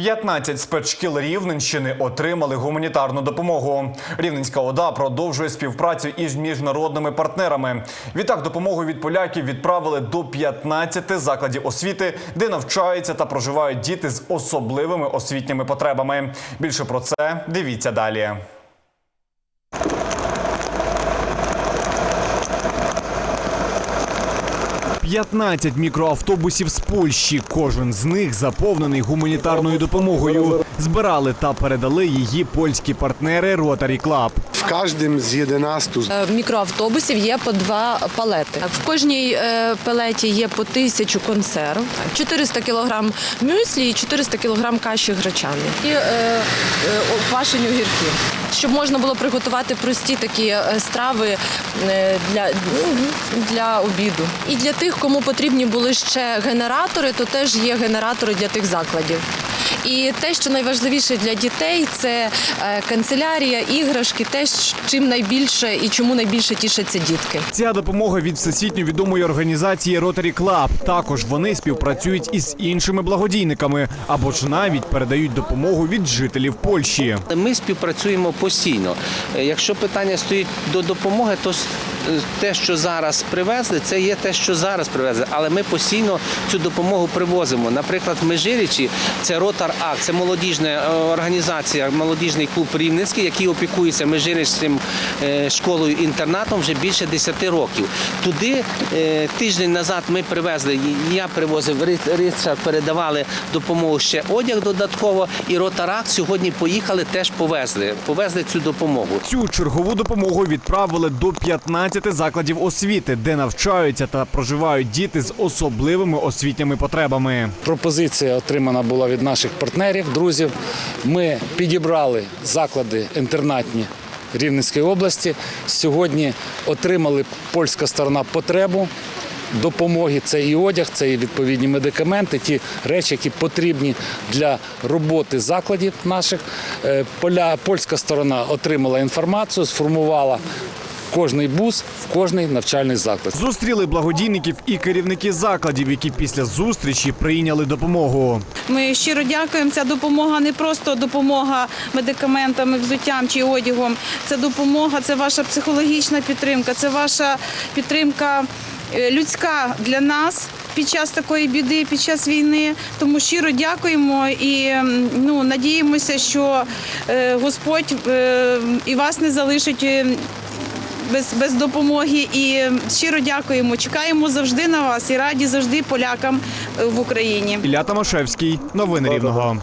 15 спецшкіл Рівненщини отримали гуманітарну допомогу. Рівненська ОДА продовжує співпрацю із міжнародними партнерами. Відтак допомогу від поляків відправили до 15 закладів освіти, де навчаються та проживають діти з особливими освітніми потребами. Більше про це дивіться далі. «15 мікроавтобусів з Польщі. Кожен з них заповнений гуманітарною допомогою. Збирали та передали її польські партнери Rotary Club. В кожному з 11 Е, В мікроавтобусів є по два палети. В кожній е, палеті є по тисячу консерв, 400 кілограм мюслі і 400 кілограм каші гречани. І е, е, квашені огірки. Щоб можна було приготувати прості такі е, страви для, ну, для обіду. І для тих, кому потрібні були ще генератори, то теж є генератори для тих закладів. І те, що найважливіше для дітей, це е, канцелярія, іграшки, те, чим найбільше і чому найбільше тішаться дітки. Ця допомога від всесвітньо відомої організації Rotary Club. Також вони співпрацюють із іншими благодійниками або ж навіть передають допомогу від жителів Польщі. Ми співпрацюємо постійно. Е, Якщо питання стоїть до допомоги, то те, що зараз привезли, це є те, що зараз привезли. Але ми постійно цю допомогу привозимо. Наприклад, в Межирічі це Ротар Ак, це молодіжна е, організація, молодіжний клуб Рівненський, який опікується Межирічським е, школою-інтернатом вже більше 10 років. Туди е, тиждень назад ми привезли. Я привозив Ри- Рицар, передавали допомогу ще одяг додатково. І Ротарак сьогодні поїхали, теж повезли. Повезли цю допомогу. Цю чергову допомогу відправили до 15 закладів освіти, де навчаються та проживають діти з особливими освітніми потребами. Пропозиція отримана була від наших партнерів, друзів. Ми підібрали заклади інтернатні Рівненської області. Сьогодні отримали польська сторона потребу. Допомоги це і одяг, це і відповідні медикаменти, ті речі, які потрібні для роботи закладів наших. Е, Поля, польська сторона отримала інформацію, сформувала кожний бус в кожний навчальний заклад. Зустріли благодійників і керівники закладів, які після зустрічі прийняли допомогу. Ми щиро дякуємо. Ця допомога не просто допомога медикаментами, взуттям чи одягом. Це допомога, це ваша психологічна підтримка, це ваша підтримка е, людська для нас. Під час такої біди, під час війни, тому щиро дякуємо і ну надіємося, що е, Господь е, і вас не залишить без, без допомоги. І щиро дякуємо. Чекаємо завжди на вас і раді завжди полякам е, в Україні. Ілля Томашевський, новини Рівного.